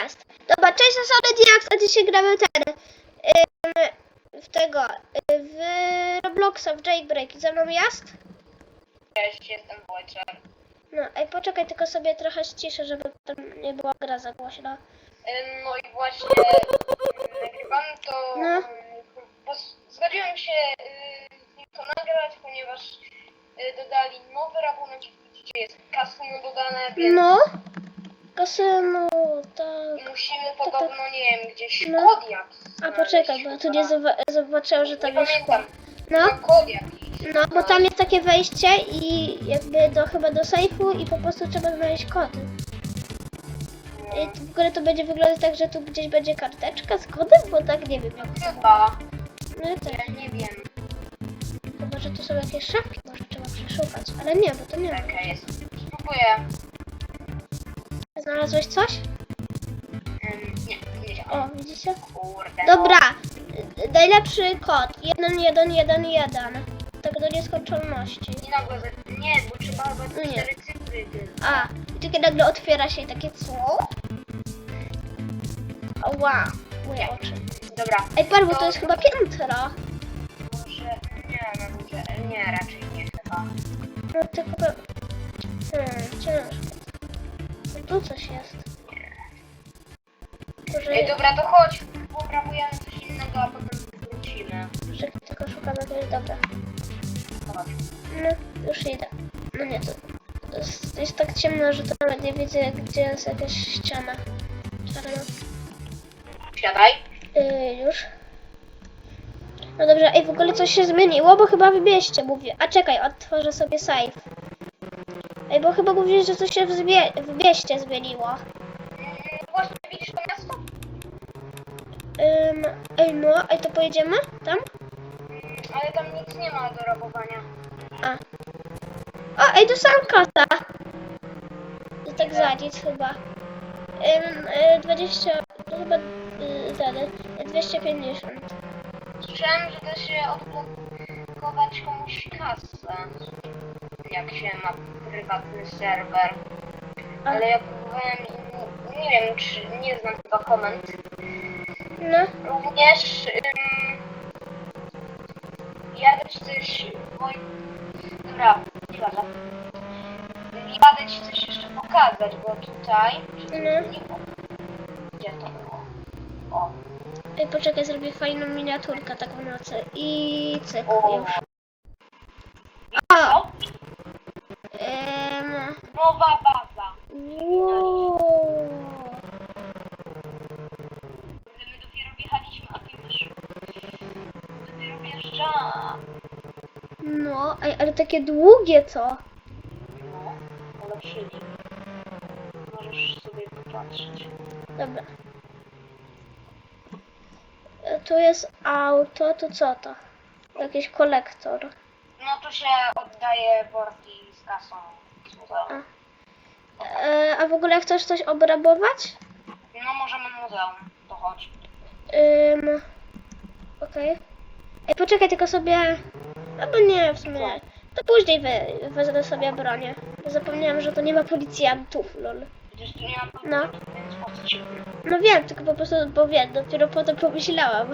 jest. Dobra, cześć, to są Diax, a dzisiaj gramy ten. ym, w tego. w Robloxa, w Jailbreak. Za mną jest? Cześć, jestem Wojciech. No, ej, poczekaj, tylko sobie trochę ściszę, żeby tam nie była gra za głośno. Ym, No i właśnie ym, nagrywam to, No. bo s- zgodziłem się y, z nim to nagrać, ponieważ y, dodali nowy rabunek, widzicie jest kasyno dodane, więc No. Kasyno, tak. musimy podobno, nie wiem, gdzieś No. kod jakiś A poczekaj, bo tu nie zoba- zobaczyłam, że tam Nie jest pamiętam, No, no, bo tam jest takie wejście i jakby do chyba do sejfu i po prostu trzeba znaleźć kody. I w ogóle to będzie wyglądać tak, że tu gdzieś będzie karteczka z kodem, bo tak nie wiem jak Chyba, No i tak. ja nie wiem, Chyba, że tu są jakieś szafki, może trzeba przeszukać. Ale nie, bo to nie ma. jaka jest. Spróbuję. Znalazłeś coś? O, widzicie? Kurde. no. Dobra, najlepszy kod. 1111. Tak do nieskończoności. I nagle, ze- nie, bo trzeba chyba Nie. cztery cyfry tylko. A, i takie nagle otwiera się takie co? Ła, moje oczy. Dobra. Ej, bo to jest chyba piętro. Może, nie, na górze, nie, raczej nie chyba. No chyba... Hmm, ciężko. No tu coś jest. Może, Ej, dobra, to chodź, poprawujemy coś innego, a potem wrócimy. że tylko szukam jakiegoś dobra. Chodź. No, już idę. No nie, to, to jest, to jest tak ciemno, że to nawet nie widzę, gdzie jest jakaś ściana. Czarna. Siadaj. Yy, już. No dobrze, ej, w ogóle coś się zmieniło, bo chyba w mieście mówię. A czekaj, otworzę sobie save. Ej, bo chyba mówisz, że coś się w, zmie- w mieście zmieniło. Widzisz to miasto? Ej, no, ej, to pojedziemy tam? Mm, Ale tam nic nie ma do rabowania. A. O, ej, dostałam kasa. To tak za nic chyba. Y, 20, to chyba y, ten, y, 250. Słyszałem, że da się odblokować komuś kasę, jak się ma prywatny serwer. Ale ja próbowałem nie, wiem, czy nie znam chyba komend. No, Również ym, jadę ci coś Woj... Dobra, chwilę. Jadę ci coś jeszcze pokazać, bo tutaj... No. Nie było. Gdzie to było? O, ej, poczekaj, zrobię fajną miniaturkę tak w nocy. I cyk, o. już. Ej, ale takie długie co? No, ulepszyli. Możesz sobie popatrzeć. Dobra. E, Tu jest auto, to co to? Jakiś kolektor. No to się oddaje worki z kasą. z muzeum. E, a w ogóle chcesz coś obrabować? No możemy muzeum, to chodź. Ym, Okej. Ej, poczekaj, tylko sobie... Albo nie, w sumie. To później we, wezmę sobie bronię. Zapomniałam, że to nie ma policjantów, lol. No. No wiem, tylko po prostu, bo wiem, dopiero potem pomyślałam.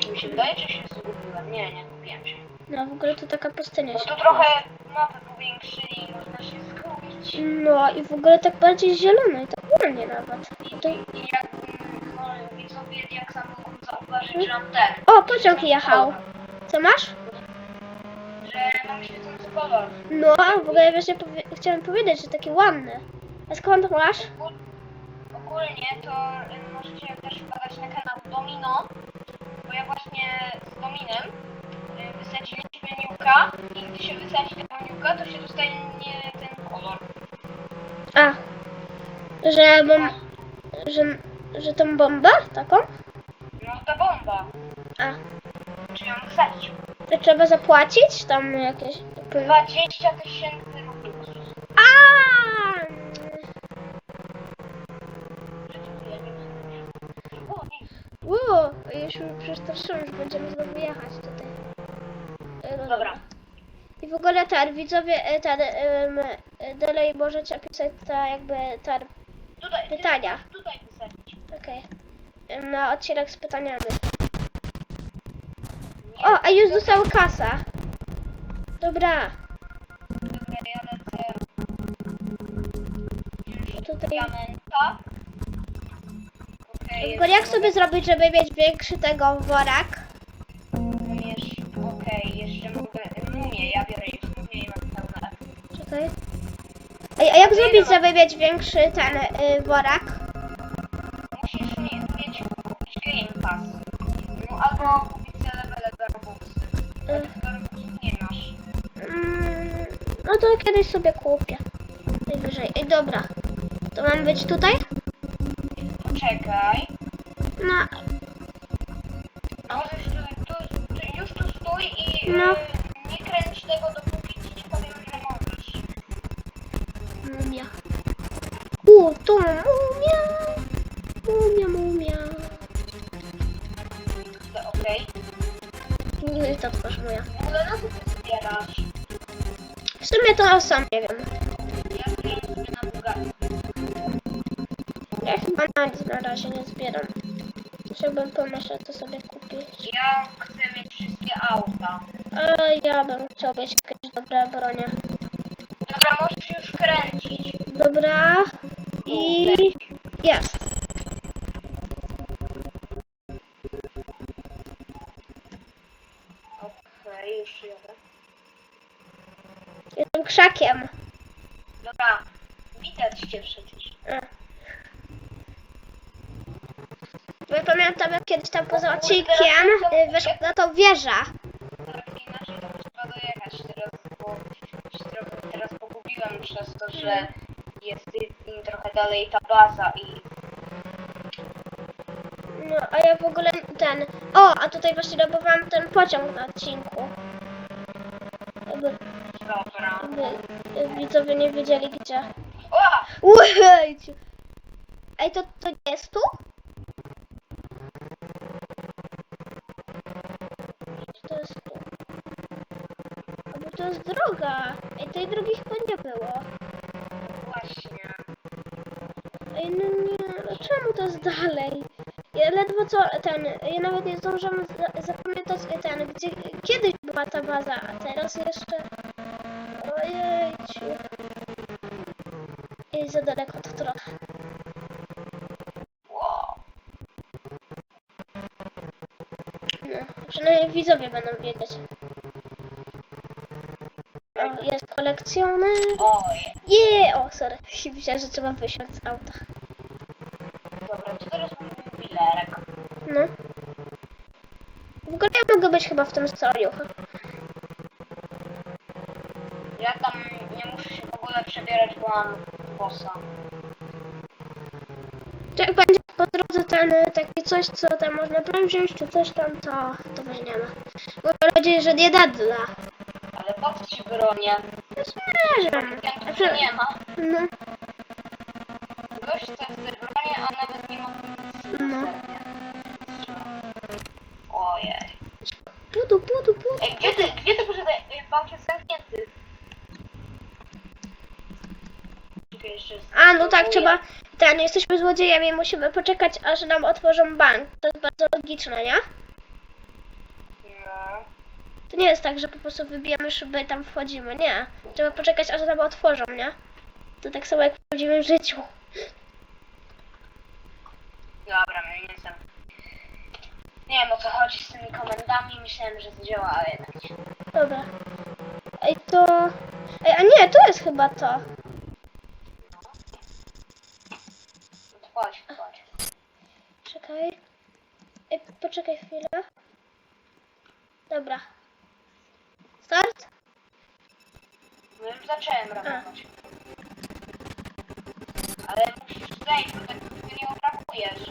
Czy mi się wydaje, czy się zgubiłem? Nie, nie zgubiłem się. No w ogóle to taka pustynia Bo się tu trochę mapę powiększyli i można się zgubić. No i w ogóle tak bardziej zielone, i tak ładnie nawet. I, To... i, i zauważyć, że mam ten, O, pociąg jechał. Co masz? że mam świecący kolor. No, w ogóle właśnie powie chciałem powiedzieć, że taki ładny. A skąd masz? Ogól- Ogólnie to y, możecie też wpadać na kanał Domino, bo ja właśnie z Dominem y, wysadziliśmy niuka i gdy się wysadzi tego niuka, to się dostanie ten kolor. A, że mam, że, że tą bombę taką? No ta bomba. A, Czy ją wysadzić? to trzeba zapłacić tam jakieś... 20 tysięcy rubli. A! Ja. Ło, już mnie przestraszyłem, że będziemy znowu jechać tutaj. E, no Dobra. I w ogóle ten, widzowie, e, ten, em, e, dalej możecie pisać ta jakby ten Tutaj, Pytania. Tutaj wysadzić. Okej. Na odcinek z pytaniami. O, a już dostała kasa. Dobra. Dobra, ja lecę. Już Tutaj- diamenta. Okej, Tylko jak sobie zrobić, żeby mieć większy tego worak? Umiesz, okej, jeszcze mogę, mumię, ja biorę już mumię i mam pełne. Czekaj. A jak zrobić, żeby mieć większy ten y, worak? No kupić te levele do Robuxy. Y, Do nie masz. mm, no to kiedyś sobie kupię. Najwyżej. Ej, dobra. To mam być tutaj? To twarz moja. W ogóle na co ty zbierasz? W sumie to sam nie wiem. Ja zbieram sobie na Bugatti. Ja chyba na nic na razie nie zbieram. Żebym pomyślał, to sobie kupić. Ja chcę mieć wszystkie auta. A ja bym chciał mieć jakieś dobre bronie. Dobra, możesz już kręcić. Dobra. I jest. Krzakiem. Dobra, widać cię przecież. A. Ja pamiętam jak kiedyś tam poza odcinkiem y, weszła na tą wieża. Tak inaczej to trzeba dojechać teraz, bo się trochę teraz pogubiłem przez to, że jest y, trochę dalej ta baza i No, a ja w ogóle ten... O, a tutaj właśnie robowałam ten pociąg na odcinku. Jakby, dobra. jakby y, widzowie nie wiedzieli gdzie. O! Ej, to, to nie jest tu? Czy to jest tu? Albo to jest droga. Ej, tej drogi chyba nie było. Właśnie. Ej, no nie, no czemu to jest dalej? Ja ledwo co ten, ja nawet nie zdążyłam za, zapamiętać ten, gdzie kiedyś była ta baza, a teraz jeszcze... Ojejciu. Jest za daleko to trochę. No, przynajmniej widzowie będą wiedzieć. O, jest kolekcjoner. Je, o, sorry. Myślałem, że trzeba wysiąść z auta. Dobra, to teraz mam jubilerek. No. W ogóle ja mogę być chyba w tym stroju. Ja tam nie muszę się w ogóle przebierać, bo mam bossa. Jak będzie po drodze ten y, taki coś, co tam można broń wziąć, czy coś tam, to, to weźmiemy. Bo mam nadzieję, że nie dadla. Ale po co ci bronię? No smierzem. Jak tu nie ma. No, Gość chce w te bronie, a nawet nie ma no. Ojej. Pudu, pudu, pudu. Ej, gdzie ty, gdzie ty? Ej, Bank jest zamknięty. Czekaj, jeszcze jest- A, no tak, trzeba... Ten, jesteśmy złodziejami, musimy poczekać, aż nam otworzą bank. To jest bardzo logiczne, nie? No. To nie jest tak, że po prostu wybijamy szyby i tam wchodzimy, nie. Trzeba poczekać, aż nam otworzą, nie? To tak samo jak w prawdziwym życiu. Dobra, no nie jestem. Nie wiem o co chodzi z tymi komendami, myślałem, że to działa, ale jednak nie. Dobra. Ej, to... Ej, a nie, to jest chyba to. No to chodź, chodź. Czekaj. Ej, poczekaj chwilę. Dobra. Start? No już zacząłem robić. Ale musisz zejść, bo tak nie obrabujesz.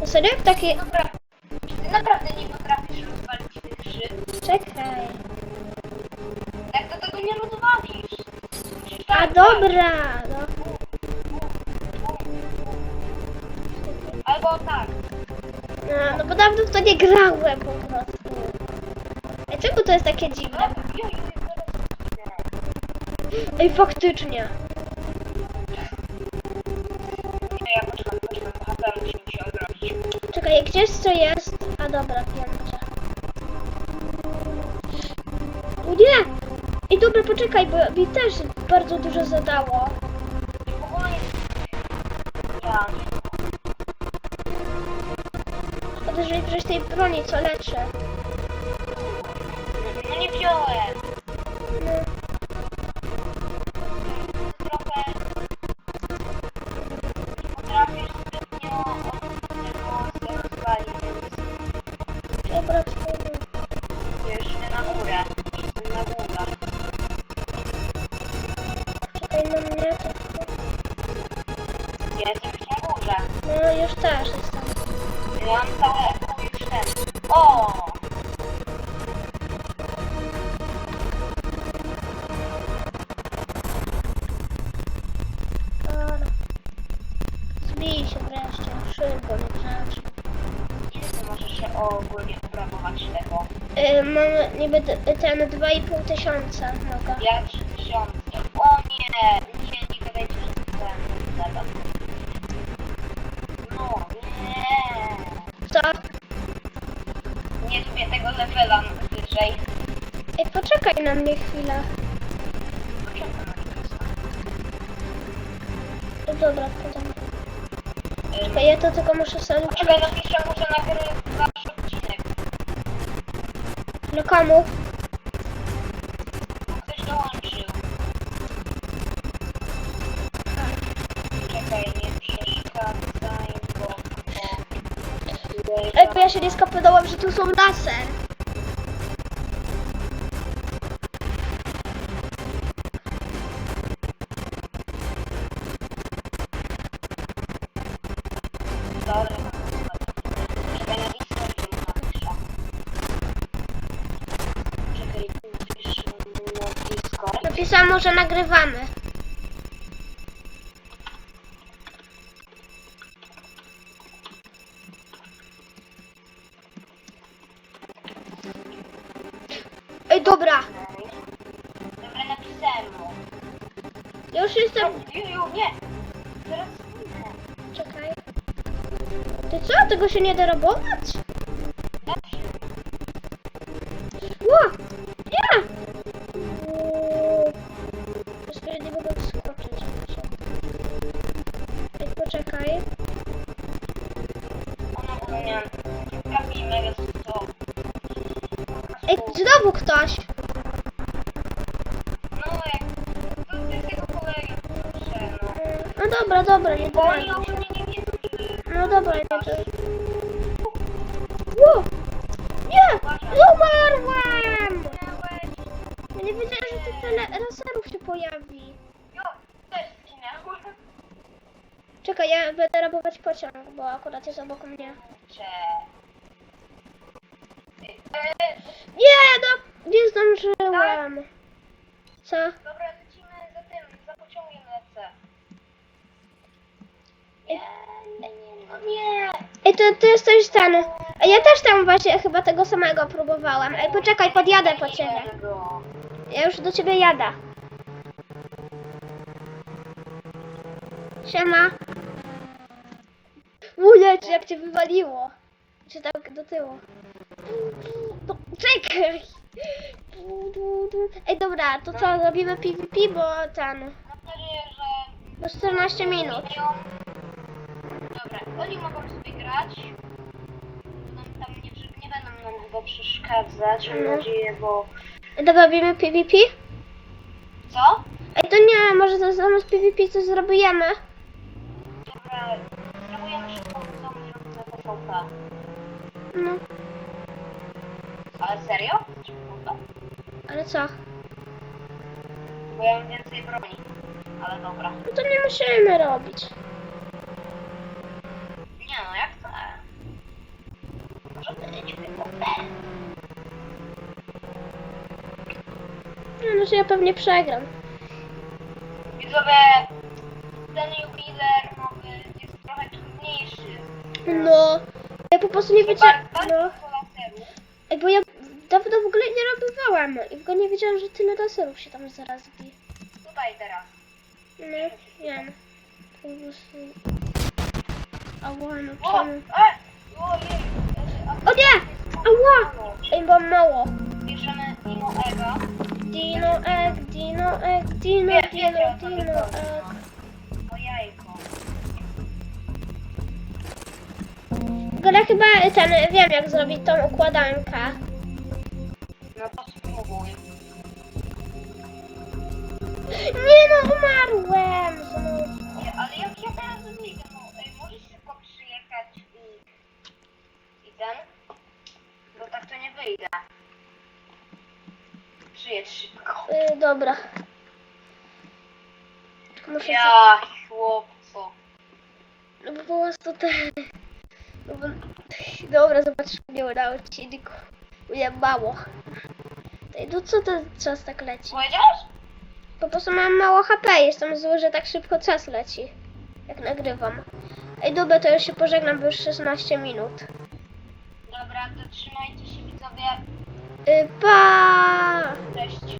No serio? Taki... Dobra, czy ty naprawdę nie potrafisz rozwalić tych szyb? Czekaj. Jak do tego nie rozwalisz? A tak dobra, no. Tak. No, no bo dawno w to nie grałem po prostu. Ej, czemu to jest takie dziwne? Ej, faktycznie. Nie, ja poczekam, poczekam, musi mi się odrodzić. Czekaj, gdzieś co jest? A dobra, gdzie. O nie! Ej, dobra, poczekaj, bo mi też bardzo dużo zadało. Tej broni, co leczy. Ogólnie obrabować tego? Yy, mam niby d- ten 2,5 tysiąca mogę. Ja 3000. O nie! Nie, nie ten zadam. No, nie! Co? Nie lubię tego levela wyżej. Ej, poczekaj na mnie chwilę. Poczekam na niego. No dobra, potem. Ym, Czekaj, ja to tylko muszę sobie... Poczekaj, napiszę mu, że nagrywasz odcinek. No komu? Ktoś dołączył. Czekaj, nie przeszkadzaj, bo... bo... Ej, bo ja się nie skapnąłem, że tu są laser. Mu, że nagrywamy. Ej, dobra. Dobra, napisałem mu. Ja już jestem... Juju, nie! Teraz. Czekaj. Ty co? Tego się nie da robować? Dobra, nie czy... No dobra, nie to... Ło! Nie! Umarłem! Miałeś... Ja nie wiedziałem, że tu tyle laserów się pojawi. Czekaj, ja będę rabować pociąg, bo akurat jest obok mnie. Nie, no! Nie zdążyłem. Co? dobra, lecimy za tym, za pociągiem lecę. Ej, Nie. Ej, to ty jesteś ten. A ja też tam właśnie chyba tego samego próbowałem. Ej, poczekaj, podjadę po ciebie. Ja już do ciebie jadę. Siema. Uleć, jak cię wywaliło. Czy tak do tyłu. No, czekaj. Ej, dobra, to co, robimy PvP, bo ten... Mam nadzieję, że... No 14 minut. Oni mogą sobie grać. Będą tam nie, przy- nie będą nam chyba przeszkadzać, mam nadzieję, bo... Dobra, robimy PvP? Co? Ej, to nie, może to zamiast PvP coś zrobimy? Dobra, spróbujemy szybko i robimy PvP. No, Ale serio? Czy PvP? ale co? Bo ja mam więcej broni. Ale dobra. No to nie musimy robić. Nie no, jak to? Może być PvP. No, no, że ja pewnie przegram. Widzowie, ten jubiler nowy jest trochę trudniejszy. No, ja po prostu nie wiedziałem. Bardzo No. Ej, bo ja dawno w ogóle nie robywałam i w ogóle nie wiedziałam, że tyle laserów się tam zaraz. To tutaj teraz. No, wiem. Po prostu... No O! czemu? E! A- O nie! Ała! Ej, mam mało. Bierzemy Dino Ego. Dino egg, dino egg, dino, Wiem, dino, to dino egg. O jajko. Ale chyba ten, wiem jak zrobić tą układankę. No to spróbuj. Nie no, umarłem znowu. Nie, ale jak ja teraz wyjdę, no ej, możesz szybko przyjechać i... I ten? Bo tak to nie wyjdę. Przyjedź szybko. Y, dobra. Tylko Muszę Ja, chłopco. No bo po prostu te... No bo... Dobra, zobaczysz mnie na odcinku. Mnie mało. Ej, no co ten czas tak leci? Powiedziałeś? Po prostu mam mało HP, jestem zły, że tak szybko czas leci. Jak nagrywam. Ej, dobra, to już się pożegnam, bo już 16 minut. Y, pa! Cześć.